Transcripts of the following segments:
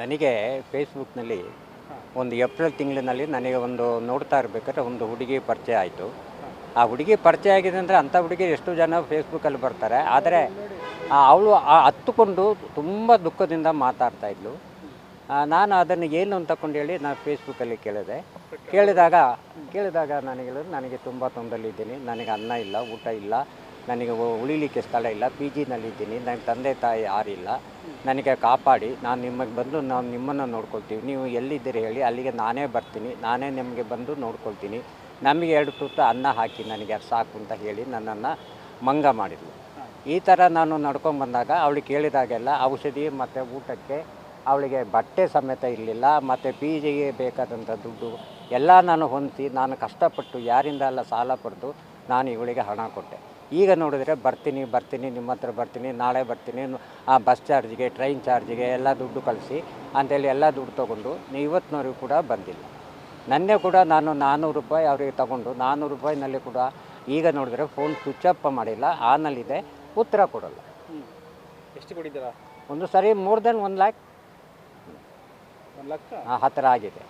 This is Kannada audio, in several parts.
ನನಗೆ ಫೇಸ್ಬುಕ್ನಲ್ಲಿ ಒಂದು ಏಪ್ರಿಲ್ ತಿಂಗಳಿನಲ್ಲಿ ನನಗೆ ಒಂದು ನೋಡ್ತಾ ಇರಬೇಕಾದ್ರೆ ಒಂದು ಹುಡುಗಿ ಪರಿಚಯ ಆಯಿತು. ಆ ಹುಡುಗಿ ಪರಿಚಯ ಆಗಿದೆ ಅಂದರೆ ಅಂಥ ಹುಡುಗಿ ಎಷ್ಟು ಜನ ಫೇಸ್ಬುಕ್ಕಲ್ಲಿ ಬರ್ತಾರೆ. ಆದರೆ ಅವಳು ಹತ್ತುಕೊಂಡು ತುಂಬ ದುಃಖದಿಂದ ಮಾತಾಡ್ತಾ ಇದ್ಲು. ನಾನು ಅದನ್ನು ಏನು ಅಂತ ಕೊಂಡು ಹೇಳಿ ನಾನು ಫೇಸ್ಬುಕ್ಕಲ್ಲಿ ಕೇಳಿದೆ. ಕೇಳಿದಾಗ ಕೇಳಿದಾಗ ನನಗೆ ಹೇಳಿದ್ರು ನನಗೆ ತುಂಬ ತೊಂದರೆಲಿದ್ದೀನಿ, ನನಗೆ ಅನ್ನ ಇಲ್ಲ, ಊಟ ಇಲ್ಲ. ನನಗೆ ಉಳಿಲಿಕ್ಕೆ ಸ್ಥಳ ಇಲ್ಲ ಪಿ ಜಿನಲ್ಲಿದ್ದೀನಿ ನನ್ನ ತಂದೆ ತಾಯಿ ಯಾರಿಲ್ಲ. ನನಗೆ ಕಾಪಾಡಿ. ನಾನು ನಿಮಗೆ ಬಂದು ನಾವು ನಿಮ್ಮನ್ನು ನೋಡ್ಕೊಳ್ತೀವಿ. ನೀವು ಎಲ್ಲಿದ್ದೀರಿ ಹೇಳಿ, ಅಲ್ಲಿಗೆ ನಾನೇ ಬರ್ತೀನಿ. ನಾನೇ ನಿಮಗೆ ಬಂದು ನೋಡ್ಕೊಳ್ತೀನಿ. ನಮಗೆ ಎರಡು ತುತ್ತು ಅನ್ನ ಹಾಕಿ ನನಗೆ ಸಾಕು ಅಂತ ಹೇಳಿ ನನ್ನನ್ನು ಮಂಗ ಮಾಡಿದ್ಲು. ಈ ಥರ ನಾನು ನಡ್ಕೊಂಡು ಬಂದಾಗ ಅವಳಿಗೆ ಕೇಳಿದಾಗೆಲ್ಲ ಔಷಧಿ ಮತ್ತು ಊಟಕ್ಕೆ ಅವಳಿಗೆ ಬಟ್ಟೆ ಸಮೇತ ಇರಲಿಲ್ಲ, ಮತ್ತು ಪಿ ಜಿಗೆ ಬೇಕಾದಂಥ ದುಡ್ಡು ಎಲ್ಲ ನಾನು ಹೊಂದಿ ನಾನು ಕಷ್ಟಪಟ್ಟು ಯಾರಿಂದ ಎಲ್ಲ ಸಾಲ ಪಡೆದು ನಾನು ಇವಳಿಗೆ ಹಣ ಕೊಟ್ಟೆ. ಈಗ ನೋಡಿದ್ರೆ ಬರ್ತೀನಿ ಬರ್ತೀನಿ ನಿಮ್ಮ ಹತ್ರ ಬರ್ತೀನಿ ನಾಳೆ ಬರ್ತೀನಿ ಆ ಬಸ್ ಚಾರ್ಜಿಗೆ ಟ್ರೈನ್ ಚಾರ್ಜಿಗೆ ಎಲ್ಲ ದುಡ್ಡು ಕಳಿಸಿ ಅಂತೇಳಿ ಎಲ್ಲ ದುಡ್ಡು ತೊಗೊಂಡು ನೀವು ಇವತ್ತಿನವ್ರಿಗೂ ಕೂಡ ಬಂದಿಲ್ಲ. ನನ್ನೇ ಕೂಡ ನಾನು ನಾನ್ನೂರು ರೂಪಾಯಿ ಅವರಿಗೆ ತಗೊಂಡು ನಾನ್ನೂರು ರೂಪಾಯಿನಲ್ಲಿ ಕೂಡ ಈಗ ನೋಡಿದ್ರೆ ಫೋನ್ ಸ್ವಿಚ್ ಅಪ್ ಮಾಡಿಲ್ಲ ಆನಲ್ಲಿದೆ ಉತ್ತರ ಕೊಡಲ್ಲ. ಎಷ್ಟು ಕೊಟ್ಟಿದ್ದೀರಾ? ಒಂದು ಸರಿ ಮೋರ್ ದೆನ್ ಒನ್ ಲ್ಯಾಕ್ ಹತ್ತಿರ ಆಗಿದೆ.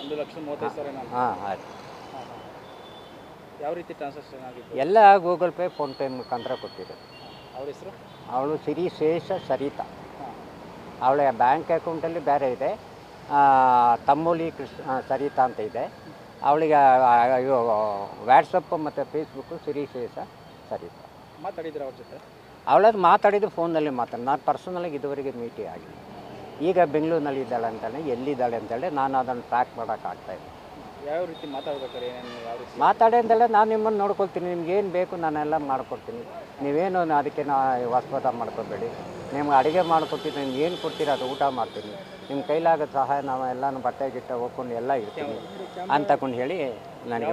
ಒಂದು ಲಕ್ಷ ಮೂವತ್ತೈದು ಸಾವಿರ ಹಾಂ ಆಯ್ತು. ಯಾವ ರೀತಿ ಟ್ರಾನ್ಸಾಕ್ಷನ್ ಆಗಿತ್ತು? ಎಲ್ಲ ಗೂಗಲ್ ಪೇ ಫೋನ್ಪೇ ಮುಖಾಂತರ ಕೊಟ್ಟಿದೆ. ಅವ್ರ ಹೆಸರು? ಅವಳು ಸಿರಿ ಶೇಷ ಸರಿತಾ ಅವಳ ಬ್ಯಾಂಕ್ ಅಕೌಂಟಲ್ಲಿ ಬೇರೆ ಇದೆ. ತಮ್ಮೂಲಿ ಕೃಷ್ಣ ಸರಿತಾ ಅಂತ ಇದೆ. ಅವಳಿಗೆ ವ್ಯಾಟ್ಸಪ್ ಮತ್ತು ಫೇಸ್ಬುಕ್ಕು ಸಿರಿ ಶೇಷ ಸರಿತಾ. ಮಾತಾಡಿದ್ರೆ ಅವ್ರ ಜೊತೆ? ಅವಳದು ಮಾತಾಡಿದ್ದು ಫೋನಲ್ಲಿ ಮಾತಾಡಿ ನಾನು ಪರ್ಸನಲಾಗಿ ಇದುವರೆಗೆ ಮೀಟಿ ಆಗಿಲ್ಲ. ಈಗ ಬೆಂಗಳೂರಿನಲ್ಲಿ ಇದ್ದಾಳೆ ಅಂತಾನೆ ಎಲ್ಲಿದ್ದಾಳೆ ಅಂತೇಳಿ ನಾನು ಅದನ್ನು ಟ್ರ್ಯಾಕ್ ಮಾಡೋಕ್ಕಾಗ್ತಾಯಿಲ್ಲ ಯಾವ ರೀತಿ ಮಾತಾಡ್ಬೇಕಾರೆ ಏನೇನು ಯಾವ ರೀತಿ? ಮಾತಾಡಿ ಅಂತೆಲ್ಲ ನಾನು ನಿಮ್ಮನ್ನು ನೋಡ್ಕೊಳ್ತೀನಿ ನಿಮ್ಗೆ ಏನು ಬೇಕು ನಾನೆಲ್ಲ ಮಾಡ್ಕೊಡ್ತೀನಿ. ನೀವೇನು ಅದಕ್ಕೆ ನಾ ವಾಸ್ಪದ ಮಾಡ್ಕೋಬೇಡಿ. ನಿಮ್ಗೆ ಅಡುಗೆ ಮಾಡ್ಕೊಡ್ತೀನಿ ನಿಮ್ಗೆ ಏನು ಕೊಡ್ತೀರ ಅದು ಊಟ ಮಾಡ್ತೀನಿ. ನಿಮ್ಮ ಕೈಲಾಗೋ ಸಹಾಯ ನಾವು ಎಲ್ಲನೂ ಬಟ್ಟೆ ಗಿಟ್ಟ ಹೋಗ್ಕೊಂಡು ಎಲ್ಲ ಇರ್ತೀನಿ ಅಂತಕೊಂಡು ಹೇಳಿ ನನಗೆ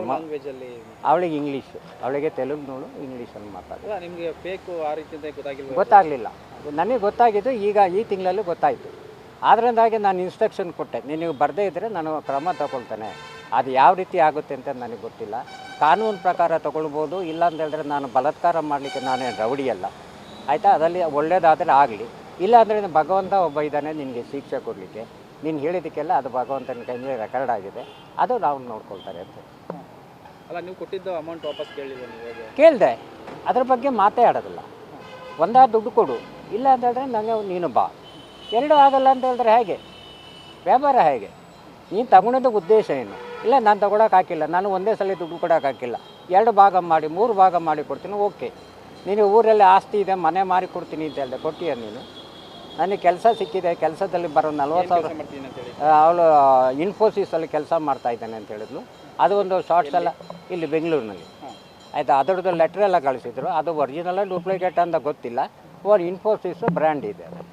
ಅವಳಿಗೆ ಇಂಗ್ಲೀಷು ಅವಳಿಗೆ ತೆಲುಗು ನೋಡು ಇಂಗ್ಲೀಷಲ್ಲಿ ಮಾತಾಡಿ ನಿಮಗೆ ಬೇಕು ಆ ರೀತಿ ಅಂತ ಗೊತ್ತಾಗಿಲ್ವ? ಗೊತ್ತಾಗಲಿಲ್ಲ. ನನಗೆ ಗೊತ್ತಾಗಿದ್ದು ಈಗ ಈ ತಿಂಗಳಲ್ಲಿ ಗೊತ್ತಾಯಿತು. ಆದ್ರಿಂದಾಗಿ ನಾನು ಇನ್ಸ್ಟ್ರಕ್ಷನ್ ಕೊಟ್ಟೆ. ನೀವು ಬರದೇ ಇದ್ದರೆ ನಾನು ಕ್ರಮ ತಗೊಳ್ತೇನೆ. ಅದು ಯಾವ ರೀತಿ ಆಗುತ್ತೆ ಅಂತ ನನಗೆ ಗೊತ್ತಿಲ್ಲ. ಕಾನೂನು ಪ್ರಕಾರ ತಗೊಳ್ಬೋದು ಇಲ್ಲ ಅಂತ ಹೇಳಿದ್ರೆ ನಾನು ಬಲಾತ್ಕಾರ ಮಾಡಲಿಕ್ಕೆ ನಾನು ರೌಡಿಯಲ್ಲ ಆಯಿತಾ? ಅದರಲ್ಲಿ ಒಳ್ಳೇದಾದರೆ ಆಗಲಿ. ಇಲ್ಲ ಅಂದರೆ ಭಗವಂತ ಒಬ್ಬ ಇದ್ದಾನೆ ನಿನಗೆ ಶಿಕ್ಷೆ ಕೊಡಲಿಕ್ಕೆ. ನೀನು ಹೇಳಿದ್ದಕ್ಕೆಲ್ಲ ಅದು ಭಗವಂತನ ಕೈಯಲ್ಲಿ ರೆಕಾರ್ಡ್ ಆಗಿದೆ. ಅದು ನಾವು ನೋಡ್ಕೊಳ್ತಾರೆ ಅಂತ. ಅಲ್ಲ ನೀವು ಕೊಟ್ಟಿದ್ದು ಅಮೌಂಟ್ ವಾಪಸ್ ಕೇಳಿಲ್ಲ ಕೇಳಿದೆ. ಅದ್ರ ಬಗ್ಗೆ ಮಾತೇ ಆಡೋದಿಲ್ಲ. ಒಂದಾದ ದುಡ್ಡು ಕೊಡು. ಇಲ್ಲ ಅಂತ ಹೇಳಿದ್ರೆ ನನಗೆ ನೀನು ಬಾ. ಎರಡು ಆಗಲ್ಲ ಅಂತ ಹೇಳಿದ್ರೆ ಹೇಗೆ? ವ್ಯಾಪಾರ ಹೇಗೆ? ನೀನು ತಗೊಂಡಿದ್ದ ಉದ್ದೇಶ ಏನು? ಇಲ್ಲ ನಾನು ತಗೊಳಕ್ಕೆ ಹಾಕಿಲ್ಲ. ನಾನು ಒಂದೇ ಸಲ ದುಡ್ಡು ಕೊಡೋಕೆ ಹಾಕಿಲ್ಲ. ಎರಡು ಭಾಗ ಮಾಡಿ ಮೂರು ಭಾಗ ಮಾಡಿ ಕೊಡ್ತೀನಿ ಓಕೆ. ನೀನು ಊರಲ್ಲಿ ಆಸ್ತಿ ಇದೆ ಮನೆ ಮಾರಿ ಕೊಡ್ತೀನಿ ಅಂತ ಹೇಳಿದೆ. ಕೊಟ್ಟಿಯ ನೀನು? ನನಗೆ ಕೆಲಸ ಸಿಕ್ಕಿದೆ ಕೆಲಸದಲ್ಲಿ ಬರೋ ನಲ್ವತ್ತು ಸಾವಿರ ಅವಳು ಇನ್ಫೋಸಿಸಲ್ಲಿ ಕೆಲಸ ಮಾಡ್ತಾ ಇದ್ದಾನೆ ಅಂತ ಹೇಳಿದ್ಲು. ಅದು ಒಂದು ಶಾರ್ಟ್ಸ್ ಎಲ್ಲ ಇಲ್ಲಿ ಬೆಂಗಳೂರಿನಲ್ಲಿ. ಆಯಿತಾ? ಅದರದ್ದು ಲೆಟ್ರ್ ಎಲ್ಲ ಕಳಿಸಿದ್ರು. ಅದು ಒರಿಜಿನಲ್ಲ ಡೂಪ್ಲಿಕೇಟ್ ಅಂತ ಗೊತ್ತಿಲ್ಲ. ಅವ್ರು ಇನ್ಫೋಸಿಸ್ ಬ್ರ್ಯಾಂಡ್ ಇದೆ ಅದು.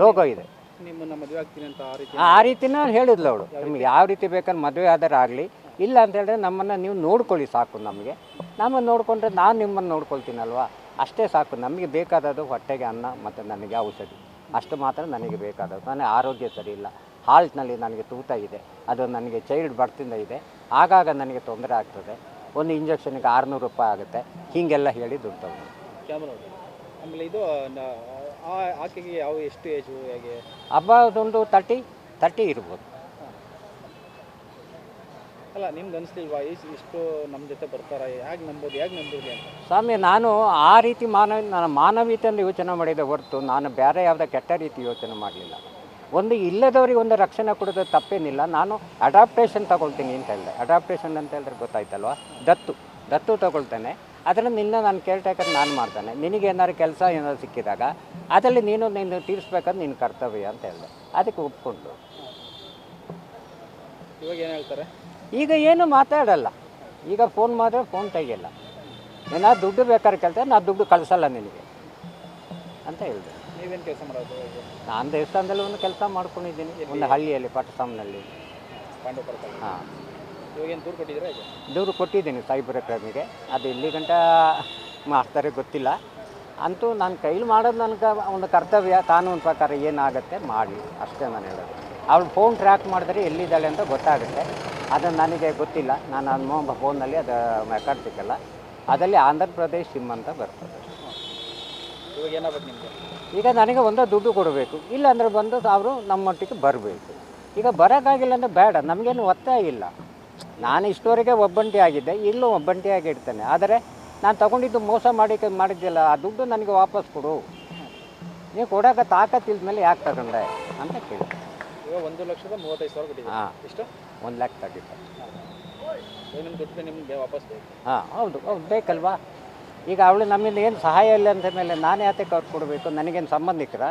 ಲೋಗೋ ಇದೆ. ನಿಮ್ಮನ್ನ ಮದುವೆ ಆಗ್ತೀನಿ ಅಂತ ಆ ರೀತಿ ಆ ರೀತಿನ ಹೇಳಿದ್ಲು ಅವಳು. ನಿಮ್ಗೆ ಯಾವ ರೀತಿ ಬೇಕಾದ್ರೆ ಮದುವೆ ಆದರೆ ಆಗಲಿ ಇಲ್ಲ ಅಂತ ಹೇಳಿದ್ರೆ ನಮ್ಮನ್ನು ನೀವು ನೋಡ್ಕೊಳ್ಳಿ ಸಾಕು ನಮಗೆ. ನಮ್ಮನ್ನು ನೋಡಿಕೊಂಡ್ರೆ ನಾನು ನಿಮ್ಮನ್ನು ನೋಡ್ಕೊಳ್ತೀನಲ್ವಾ? ಅಷ್ಟೇ ಸಾಕು. ನಮಗೆ ಬೇಕಾದದ್ದು ಹೊಟ್ಟೆಗೆ ಅನ್ನ ಮತ್ತು ನನಗೆ ಔಷಧಿ. ಅಷ್ಟು ಮಾತ್ರ ನನಗೆ ಬೇಕಾದದ್ದು. ನನಗೆ ಆರೋಗ್ಯ ಸರಿ ಇಲ್ಲ. ಹಾಲ್ಟ್ನಲ್ಲಿ ನನಗೆ ತೂತ ಇದೆ. ಅದು ನನಗೆ ಚೈಲ್ಡ್ ಬರ್ತಿಂದ ಇದೆ. ಆಗಾಗ ನನಗೆ ತೊಂದರೆ ಆಗ್ತದೆ. ಒಂದು ಇಂಜೆಕ್ಷನ್ಗೆ ಆರುನೂರು ರೂಪಾಯಿ ಆಗುತ್ತೆ. ಹೀಗೆಲ್ಲ ಹೇಳಿ ದುಡ್ಡು ಕ್ಯಾಮ್ರಾ ಆಮೇಲೆ ಇದು ನ- ಆ- ಆಕೆಗೆ ಯಾವ ಎಷ್ಟು ಏಜು ಹೇಗೆ? ಹಬ್ಬ ಅದೊಂದು ತರ್ಟಿ ತರ್ಟಿ ಇರ್ಬೋದು ಅಲ್ಲ ನಿಮ್ಗೆ ಅನಿಸ್ಲಿಲ್ವಾ ಇಷ್ಟು ಇಷ್ಟು ನಮ್ಮ ಜೊತೆ ಬರ್ತಾರ ಹೇಗೆ ನಂಬೋದು ಹೇಗೆ ನಂಬೋದು ಅಂತ? ಸ್ವಾಮಿ ನಾನು ಆ ರೀತಿ ಮಾನವ ನಾನು ಮಾನವೀಯತೆಯನ್ನು ಯೋಚನೆ ಮಾಡಿದೆ ಹೊರತು ನಾನು ಬೇರೆ ಯಾವುದೇ ಕೆಟ್ಟ ರೀತಿ ಯೋಚನೆ ಮಾಡಲಿಲ್ಲ. ಒಂದು ಇಲ್ಲದವರಿಗೆ ಒಂದು ರಕ್ಷಣೆ ಕೊಡೋದು ತಪ್ಪೇನಿಲ್ಲ. ನಾನು ಅಡಾಪ್ಟೇಷನ್ ತಗೊಳ್ತೀನಿ ಅಂತ ಹೇಳಿದೆ. ಅಡಾಪ್ಟೇಷನ್ ಅಂತ ಹೇಳಿದ್ರೆ ಗೊತ್ತಾಯ್ತಲ್ವಾ? ದತ್ತು. ದತ್ತು ತಗೊಳ್ತೇನೆ. ಅದರಿಂದ ನಿನ್ನ ನಾನು ಟೇಕರ್ ನಾನು ಮಾಡ್ತೇನೆ. ನಿನಗೆ ಏನಾದ್ರು ಕೆಲಸ ಏನಾದ್ರು ಸಿಕ್ಕಿದಾಗ ಅದರಲ್ಲಿ ನೀನು ನಿನ್ನ ತೀರಿಸ್ಬೇಕಂದ್ರೆ ನಿನ್ನ ಕರ್ತವ್ಯ ಅಂತ ಹೇಳಿದೆ. ಅದಕ್ಕೆ ಒಪ್ಕೊಂಡು. ಇವಾಗ ಏನು ಹೇಳ್ತಾರೆ? ಈಗ ಏನು ಮಾತಾಡಲ್ಲ. ಈಗ ಫೋನ್ ಮಾಡಿದ್ರೆ ಫೋನ್ ತೆಗಿಯಲ್ಲ. ಏನಾದ್ರು ದುಡ್ಡು ಬೇಕಾದ್ರೆ ಕೇಳ್ತಾರೆ ನಾ ದುಡ್ಡು ಕಳಿಸಲ್ಲ ನಿನಗೆ ಅಂತ ಹೇಳಿದೆ. ನೀವೇನು ಕೆಲಸ ಮಾಡೋದು ನಾನು ದೇವಸ್ಥಾನದಲ್ಲಿ ಒಂದು ಕೆಲಸ ಮಾಡ್ಕೊಂಡಿದ್ದೀನಿ. ಒಂದು ಹಳ್ಳಿಯಲ್ಲಿ ಪಟ್ಟಸಾಮ್ನಲ್ಲಿ ಹಾಂ. ದೂರ ಕೊಟ್ಟಿದ್ದೀರಾ ಹೇಗೆ ದೂರು ಕೊಟ್ಟಿದ್ದೀನಿ ಸೈಬರ್ ಕ್ರೈಮಿಗೆ. ಅದು ಇಲ್ಲಿ ಗಂಟ ಮಾಡ್ತಾರೆ ಗೊತ್ತಿಲ್ಲ. ಅಂತೂ ನಾನು ಕೈಲಿ ಮಾಡೋದು ನನಗೆ ಒಂದು ಕರ್ತವ್ಯ ಕಾನೂನು ಪ್ರಕಾರ ಏನಾಗುತ್ತೆ ಮಾಡಿ ಅಷ್ಟೇ ನಾನು ಹೇಳೋದು. ಅವಳು ಫೋನ್ ಟ್ರ್ಯಾಕ್ ಮಾಡಿದ್ರೆ ಎಲ್ಲಿದ್ದಾಳೆ ಅಂತ ಗೊತ್ತಾಗುತ್ತೆ. ಅದು ನನಗೆ ಗೊತ್ತಿಲ್ಲ. ನಾನು ನನ್ನ ಫೋನಲ್ಲಿ ಅದು ರೆಕಾರ್ಡ್ ಸಿಕ್ಕಲ್ಲ ಅದರಲ್ಲಿ ಆಂಧ್ರ ಪ್ರದೇಶ್ ಸಿಮ್ ಅಂತ ಬರ್ತದೆ. ಇವಾಗ ಏನಾಗ್ಬೇಕು ನಿಮಗೆ? ಈಗ ನನಗೆ ಒಂದು ದುಡ್ಡು ಕೊಡಬೇಕು. ಇಲ್ಲಾಂದರೆ ಬಂದು ಅವರು ನಮ್ಮೊಟ್ಟಿಗೆ ಬರಬೇಕು. ಈಗ ಬರೋಕ್ಕಾಗಿಲ್ಲ ಅಂದರೆ ಬೇಡ. ನಮಗೇನು ಒತ್ತಾಯ ಇಲ್ಲ. ನಾನು ಇಷ್ಟವರೆಗೆ ಒಬ್ಬಂಟಿ ಆಗಿದ್ದೆ ಇಲ್ಲೂ ಒಬ್ಬಂಟಿಯಾಗಿ ಇಡ್ತೇನೆ. ಆದರೆ ನಾನು ತಗೊಂಡಿದ್ದು ಮೋಸ ಮಾಡಿ ಮಾಡಿದ್ದಿಲ್ಲ ಆ ದುಡ್ಡು ನನಗೆ ವಾಪಸ್ ಕೊಡು. ನೀವು ಕೊಡೋಕೆ ತಾಕತ್ತಿಲ್ದ ಮೇಲೆ ಯಾಕೆ ತಗೊಂಡೆ ಅಂತ ಕೇಳಿ. ಒಂದು ಲಕ್ಷದ ಮೂವತ್ತೈದು ಸಾವಿರ ಹಾಂ. ಇಷ್ಟು ಒಂದು ಲ್ಯಾಕ್ ನಿಮ್ಮ ದುಡ್ಡು ನಿಮಗೆ ವಾಪಸ್ ಬೇಕು. ಹಾಂ ಹೌದು ಹೌದು ಬೇಕಲ್ವಾ? ಈಗ ಅವಳು ನಮ್ಮಿಂದ ಏನು ಸಹಾಯ ಇಲ್ಲ ಅಂತ ಮೇಲೆ ನಾನು ಯಾತಕ್ಕೆ ಅವ್ರು ಕೊಡಬೇಕು ನನಗೇನು ಸಂಬಂಧಿಕರಾ?